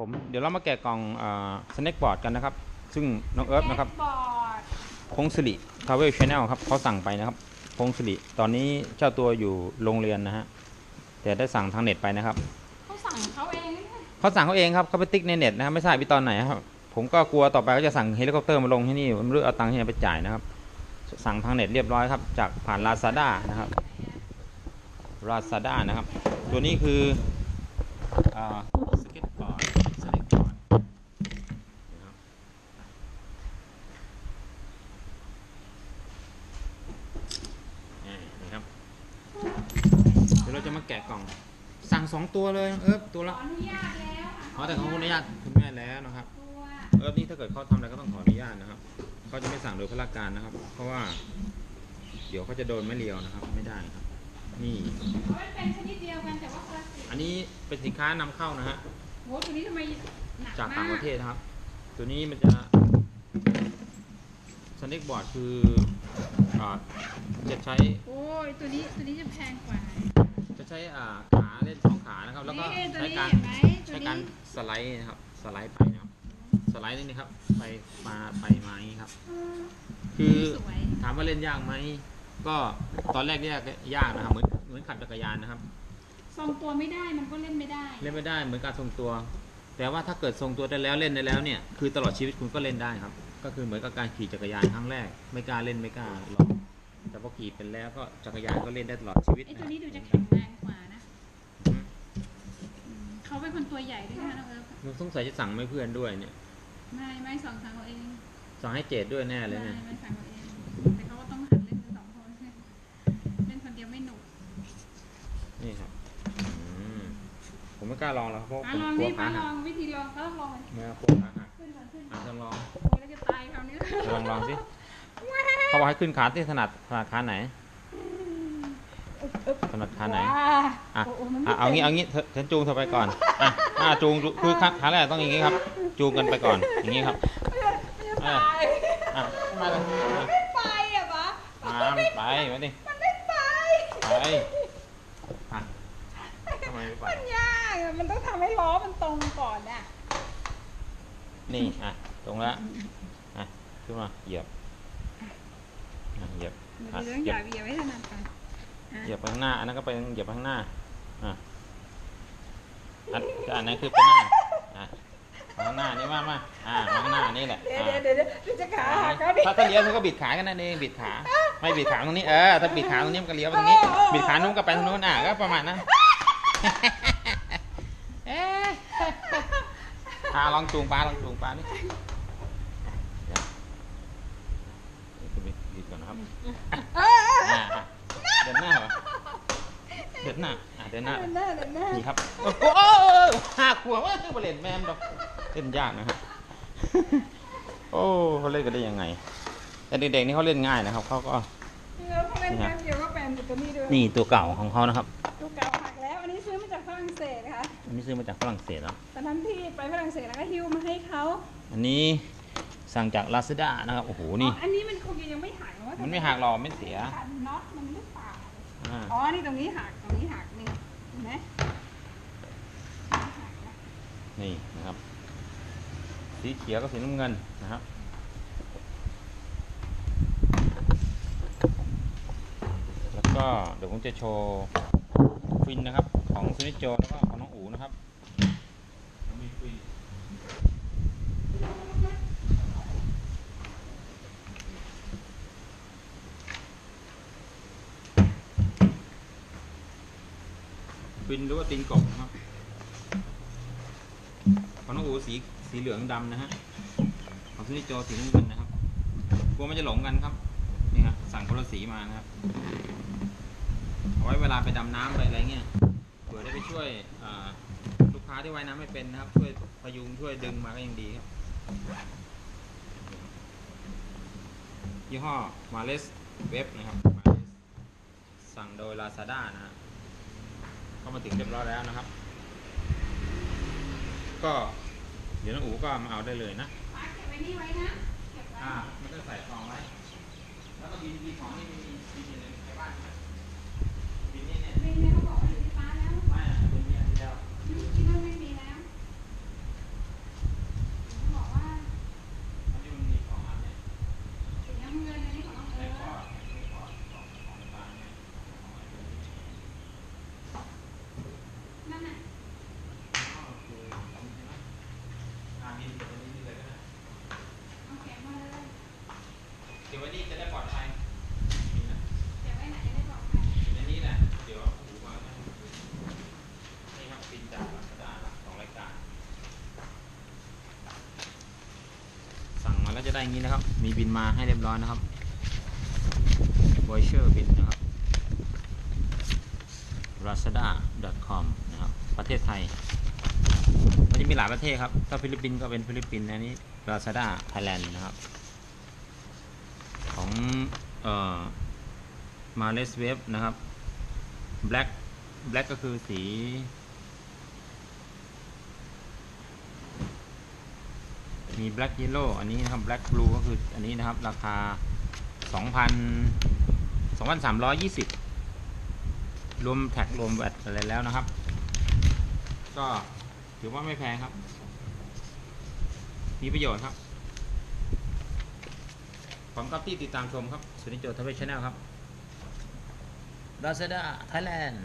ผมเดี๋ยวเรามาแกะกล่องสแน็คบอร์ดกันนะครับ ซึ่งน้องเอิร์ธนะครับบอร์ดพงศิริทาวเวลชาแนลครับเขาสั่งไปนะครับพงศิริตอนนี้เจ้าตัวอยู่โรงเรียนนะฮะแต่ได้สั่งทางเน็ตไปนะครับเขาสั่งเขาเองเขาสั่งเขาเองครับเขาไปติ๊กในเน็ตนะครับไม่ทราบวิตอนไหนครับผมก็กลัวต่อไปเขาจะสั่งเฮลิคอปเตอร์มาลงที่นี่ไม่รู้เอาตังค์ที่ไหนไปจ่ายนะครับ สั่งทางเน็ตเรียบร้อยครับ จากผ่านลาซาด้านะครับลาซาด้านะครับ ตัวนี้คือสเก็ตบอร์ดสเก็ตบอร์ดนะครับนี่นะครับเดี๋ยวเรา จะมาแกะกล่อง สั่งสองตัวเลยเอิบตัวขละออนุญาตแล้วค่ะอ๋อแต่เขาอนุญาตคุณแม่แล้วนะครับตัวเอิบนี่ถ้าเกิดเขาทำอะไรก็ต้องขออนุญาตนะครับเขาจะไม่สั่งโดยพละการนะครับ เพราะว่า เดี๋ยวเขาจะโดนไม่เลียวนะครับ ไม่ได้ครับ นี่ เพราะมันเป็นชนิดเดียวกันแต่ว่าพลาสติกอันนี้เป็นสินค้านำเข้านะฮะโหตัวนี้ทำไมหนักจากมต่างประเทศนะครับ ตัวนี้มันจะสเน็กบอร์ดคืออ่าจะใช้โอ้ยตัวนี้ตัวนี้จะแพงกว่าจะ ใช้อ่าขาเล่นสองขานะครับ แล้วก็นี่ตัวใช้นี้การเห็นไหมตัวใช้นี้การสไลด์นะครับสไลด์ไปนะครับสไลด์นี่ครับไปมาไปมาอย่างนี้ครับ คือสวยถามว่าเล่นยากไหมก็ตอนแรกเนี่ยก็ยากนะครับเหมือนเหมือนขับจักรยานนะครับ ทรงตัวไม่ได้มันก็เล่นไม่ได้ เล่นไม่ได้เหมือนการทรงตัว แต่ว่าถ้าเกิดทรงตัวได้แล้วเล่นได้แล้วเนี่ยคือตลอดชีวิตคุณก็เล่นได้ครับ ก็คือเหมือนกับการขี่จักรยานครั้งแรก ไม่กล้าเล่นไม่กล้าลองแต่พ อขี่เป็นแล้วก็จักรยานก็เล่นได้ตลอดชีวิตไอ้นะตัวครับนี้ดูจะแข็งแรงกว่านะอืมอืมเขาเป็นคนตัวใหญ่ด้วยนะน้องเอิร์ฟมันสงสัยจะสั่งไม่เพื่อนด้วยเนี่ย ไม่ไม่สองสามเขาเองสั่งให้เจดด้วยแน่เลยไม่เนี่ยไม่สั่งเขาเองแต่เขาก็ต้องหัดเล่นกันสองคนเล่นคนเดียวไม่หนุกนี่ครับอืมผมไม่กล้าลองแล้วครับเพราะอะผมลองกลัวนี่ขามาลหัอกงวิธีลองเขาต้องลองไม่เอากลัวขาหักขึ้นก่อนขึ้นอะลองลองโอ้ยแล้วจะตายคราวนี้ลองลองสิ เขาบอกให้ขึ้นขาที่ถนัดถนัดขาไหนถนัดขาไหนอะโโมันไม่อะเอางี้เอางี้เธอฉันจูงเธอไปก่อนอะอะจูงจูงคือขาขาแรกต้องอย่างงี้ครับ จูงกันไปก่อนอย่างงี้ครับตายอะมาเลยไม่ไปอะปะมาไปมาดิมันไม่ไปไปอะทำไมไม่ไปมันยากอะมันต้องทำให้ล้อมันตรงก่อนอะนี่อะตรงแล้วอะขึ้นมาเหยียบอะ เหยียบเดี๋ยวอะเรื่องเหอยียย่าบเบียไว้ถนัดกันอะเหยียบไปข้างหน้า อันนั้นก็ไปเหยียบไปข้างหน้า อะอันอันนั้นคือไปหน้า อะมาข้างหน้านี่มามาอะมาข้างหน้านี่แหละเดี๋ยวอะเดี๋ยวเดี๋ยวเดี๋ยวจะขาหักเขาดิถ้าถ้าเลี้ยวมันก็บิดขากันนั่นเอง บิดขา ไม่บิดขาตรงนี้ เออ ถ้าบิดขาตรงนี้มันก็เลี้ยวไปตรงนี้ บิดขานู้นก็ไปทางนู้น อะ ก็ประมาณนั้นเอ๊ะอะลองจูงปลาลองจูงปลานี่เดี๋ยวนี่คือบิด ก่อนนะครับเออเอออะอะเดินหน้าเหรอเดินหน้าอะเดินหน้า เดินหน้าเดินหน้านี่ครับ โอ้โหห้าขวบว่าเล่นแมมดอกเล่นยากนะครับ โอ้เขาเล่นกันได้ยังไง แต่เด็กๆนี่เขาเล่นง่ายนะครับเขาก็เราต้องเล่นแป๊บเดียวก็เป็นตัวนี้ด้วยนี่ตัวเก่าของเขานะครับ ตัวเก่าหักแล้วอันนี้ซื้อมาจากฝรั่งเศสค่ะอันนี้ซื้อมาจากฝรั่งเศสแล้วตอนนั้นที่ไปฝรั่งเศสแล้วก็ฮิ้วมาให้เขา อันนี้ สั่งจากลาซาด้านะครับโอ้โหนี่อ๋ออันนี้มันคงยังไม่หักว่ามันไม่หักหรอกไม่เสียขันน็อตมันหรือเปล่าอ่าอ๋อนี่ตรงนี้หักตรงนี้หักนี่เห็นไหมนี่นะครับ สีเขียวกับสีน้ำเงินนะครับแล้วก็เดี๋ยวผมจะโชว์ฟินนะครับ ของซูนิโจแล้วก็ของน้องอูนะครับมีฟิน ฟินหรือว่าติงกบนะครับของน้องอูสีสีเหลืองดำนะฮะของซูนิโจสีน้ำเงินนะครับกลัวมันจะหลงกันครับนี่ฮะสั่งคนละสีมานะครับเอาไว้เวลาไปดำน้ำไปอะไรเงี้ยเผื่อได้ไปช่วยลูกค้าที่ว่ายน้ำไม่เป็นนะครับ ช่วยพยุงช่วยดึงมาก็ยังดีครับยี่ห้อมาเลสเว็บนะครับสสั่งโดย Lazada นะฮะ ก็มาถึงเรียบร้อยแล้วนะครับ ก็เดี๋ยวน้องอูก็มาเอาได้เลยนะป้าเก็บไว้นี่ไว้นะ เก็บไว้ อ่า มันก็ใส่ซองไว้แล้วก็บินบินของนี่มีมีมีในบ้านไหมบินนี่เนี่ย นี่เนี่ยเขาบอกว่าอยู่ที่ป้าแล้ว ไม่อะบินมีอันเดียว ที่นั่นไม่มีแล้ว บ จะได้อย่างนี้นะครับ มีบินมาให้เรียบร้อยนะครับ voucher บินนะครับ lazada.com นะครับ ประเทศไทย มันจะมีหลายประเทศครับ ถ้าฟิลิปปินส์ก็เป็นฟิลิปปินส์อันนี้ lazada Thailand นะครับ ของเอ่อมาเลสเวฟนะครับ black black ก็คือสี มี black yellow อันนี้นะครับ black blue ก็คืออันนี้นะครับ ราคา 2,000 2,320 รวมแท็กรวมแวตอะไรแล้วนะครับ ก็ถือว่าไม่แพงครับ มีประโยชน์ครับ ผมกับที่ติดตามชมครับสุนิโจทเวชแนลครับ Lazada Thailand